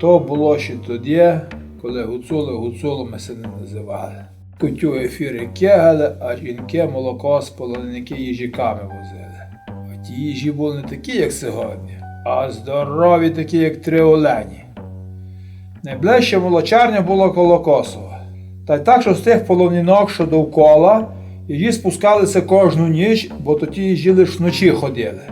То було ще тоді, коли гуцули гуцулами се не називали. Кутю ефіри кегали, а жінки молоко з полоники їжаками возили. А ті їжі були не такі, як сьогодні, а здорові такі, як три олені. Найближча молочарня була коло Косова. Та й так, що з тих полонінок, що довкола, її спускалися кожну ніч, бо то ті їжі лиш вночі ходили.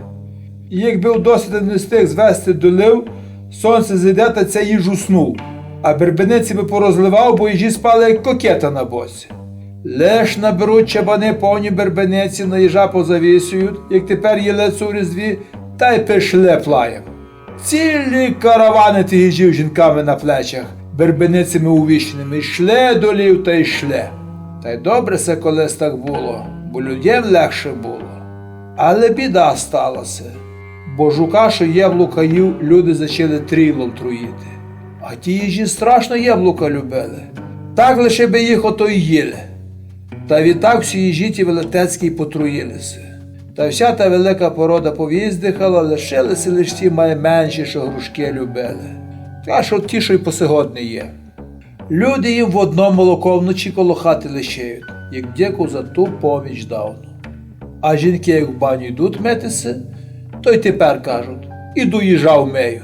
І якби досить не встиг звести долив, сонце зайде та це їжу снув, а бербениці би порозливав, бо їжі спали як кокета на боці. Лиш наберуть чабани повні бербениці, на їжа позавісюють, як тепер є лицо у різдві, та й пишле плаєм. Цілі каравани тих їжів жінками на плечах, бербеницями увіщеними, йшли долів та йшли. Та й добре се колись так було, бо людям легше було. Але біда сталася, бо жука, що яблука їв, люди зачали трілом труїти. А ті їжі страшно яблука любили. Так лише би їх ото й їли. Та відтак всі їжі ті велетецькі потруїлися. Та вся та велика порода повіздихала, лишилися лиш ті найменші, що грушки любили. Та що ті, що й посигодні є. Люди їм в одно молоко вночі коло хати лишають, як дяку за ту поміч давно. А жінки, як в баню йдуть митися, то й тепер кажуть, і доїжджав вмию.